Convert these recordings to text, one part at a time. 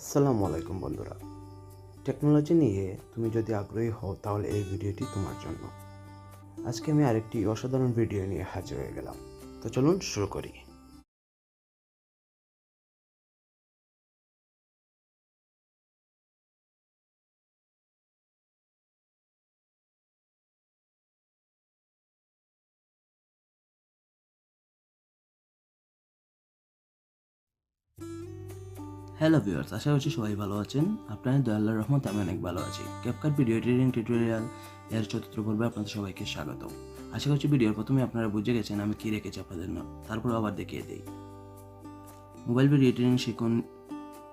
আসসালামু আলাইকুম বন্ধুরা। টেকনোলজি নিয়ে তুমি যদি আগ্রহী হও, তাহলে এই ভিডিওটি তোমার জন্য। আজকে আমি আরেকটি অসাধারণ ভিডিও নিয়ে হাজির হয়ে গেলাম। তো চলুন শুরু করি। হ্যালো ভিউয়ার্স আশা করছি সবাই ভালো আছেন। আপনাদের দয়াল্লাহ রহমত আমি অনেক ভালো আছি। ক্যাপকাট ভিডিও এডিটিং টিউটোরিয়াল এর চতুর্থ পর্বে আপনাদের সবাইকে স্বাগত। আশা করছি ভিডিওর প্রথমে আপনারা বুঝে গেছেন আমি কী রেখেছি আপনাদের জন্য। তারপর আবার দেখিয়ে দিই। মোবাইল ভিডিও এডিটিং শিখুন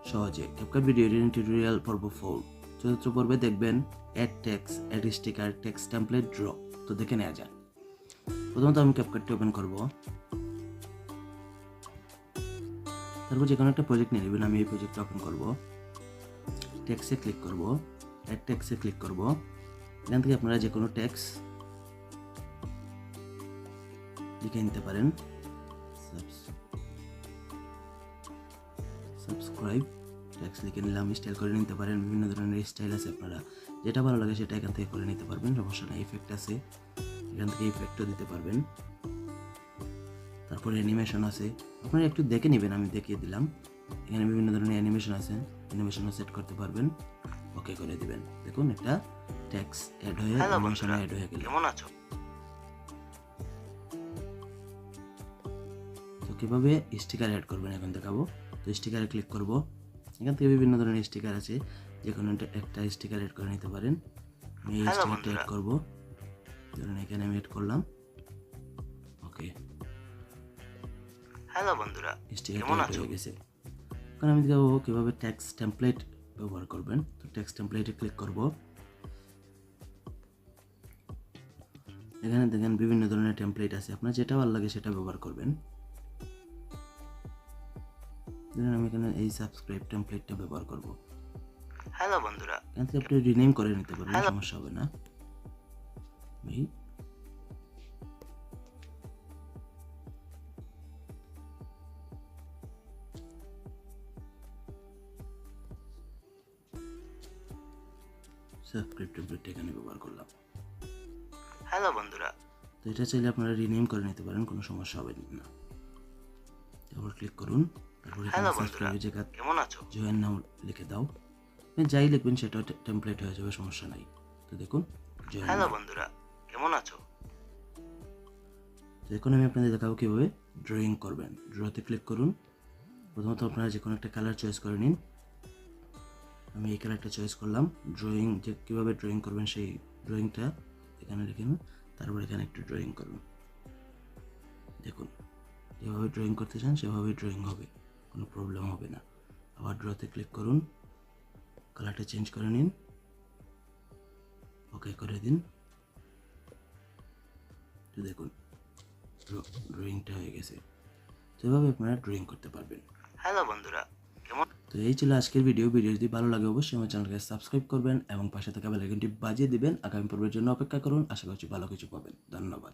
সহজে। ক্যাপকাট ভিডিও এডিটিং টিউটোরিয়াল পর্ব ফোর চতুর্থ পর্বে দেখবেন add text add sticker text template draw তো দেখে নেওয়া যাক। প্রথমত আমি ক্যাপকাটটি ওপেন করব। তারপর যে কোনো একটা প্রজেক্ট নিয়ে নেবেন, আমি এই প্রজেক্টটা ওপেন করব। ট্যাক্সে ক্লিক করব অ্যাড ট্যাক্সে ক্লিক করব। এখান থেকে আপনারা যে কোনো ট্যাক্স লিখে নিতে পারেন। সাবস্ক্রাইব ট্যাক্স লিখে নিলাম স্টাইল করে নিতে পারেন। বিভিন্ন ধরনের স্টাইল আছে আপনারা। যেটা ভালো লাগে সেটা এখান থেকে করে নিতে পারবেন, সমস্যা নেই ইফেক্ট আছে। এখান থেকে ইফেক্টও দিতে পারবেন। তারপরে অ্যানিমেশন আছে। আপনারা একটু দেখে নেবেন আমি দেখিয়ে দিলাম। এখানে বিভিন্ন ধরনের অ্যানিমেশন আছে। অ্যানিমেশনও সেট করতে পারবেন। ওকে করে দিবেন। দেখুন একটা ট্যাক্স অ্যাড হয়ে অ্যানিমেশন অ্যাড হয়ে গেল। কেমন আছো? তো কীভাবে স্টিকার অ্যাড করবেন এখন দেখাবো? তো স্টিকারে ক্লিক করব। এখান থেকে বিভিন্ন ধরনের স্টিকার আছে। যে কোনো একটা- একটা স্টিকার অ্যাড করে নিতে পারেন। আমি এই স্টিকারটা অ্যাড করব। ধরুন এখানে আমি অ্যাড করলাম। ওকে হ্যালো বন্ধুরা স্টিকার হয়ে গেছে। এখন আমি দেখাবো কীভাবে ট্যাক্স টেমপ্লেট ব্যবহার করবেন। তো ট্যাক্স টেমপ্লেটে ক্লিক করব। এখানে দেখেন বিভিন্ন ধরনের টেমপ্লেট আছে। আপনার যেটা ভালো লাগে সেটা ব্যবহার করবেন। ধরুন আমি এখানে এই সাবস্ক্রাইব টেমপ্লেটটা ব্যবহার করব। হ্যালো বন্ধুরা। এখান থেকে আপনি রিনেম করে নিতে পারবেন সমস্যা হবে না। এই সাবস্ক্রাইব টেমপ্লেটটা এখানে ব্যবহার করলাম। হ্যালো বন্ধুরা। তো এটা চাইলে আপনারা রিনেম করে নিতে পারেন কোনো সমস্যা হবে না। তারপর ক্লিক করুন তারপর এখানে সাবস্ক্রাইবের জায়গা কেমন আছো? জয়ের নাম লিখে দাও। যাই লিখবেন সেটা টেমপ্লেট হয়ে যাবে সমস্যা নাই। তো দেখুন নাম। বন্ধুরা। কেমন আছো? তো এখন আমি আপনাদের দেখাবো কীভাবে ড্রয়িং করবেন। ড্রতে ক্লিক করুন। প্রথমত আপনারা যে কোনো একটা কালার চয়েস করে নিন। আমি এই কালারটা চয়েস করলাম ড্রয়িং যে কীভাবে ড্রয়িং করবেন সেই ড্রয়িংটা এখানে রেখে নিন তারপর এখানে একটু ড্রয়িং করুন দেখুন, যেভাবে ড্রয়িং করতে চান সেভাবেই ড্রয়িং হবে, কোনো প্রবলেম হবে না। আবার ড্রতে ক্লিক করুন কালারটা চেঞ্জ করে নিন ওকে করে দিন। তো দেখুন ড্রয়িংটা হয়ে গেছে। তো এভাবে আপনারা ড্রয়িং করতে পারবেন। হ্যালো বন্ধুরা তো এই ছিল আজকের ভিডিও ভিডিও যদি ভালো লাগে, অবশ্যই আমার চ্যানেলকে সাবস্ক্রাইব করবেন এবং পাশে থাকা বেলাইকনটি বাজিয়ে দিবেন। আগামী পর্বের জন্য অপেক্ষা করুন। আশা করছি ভালো কিছু পাবেন। ধন্যবাদ।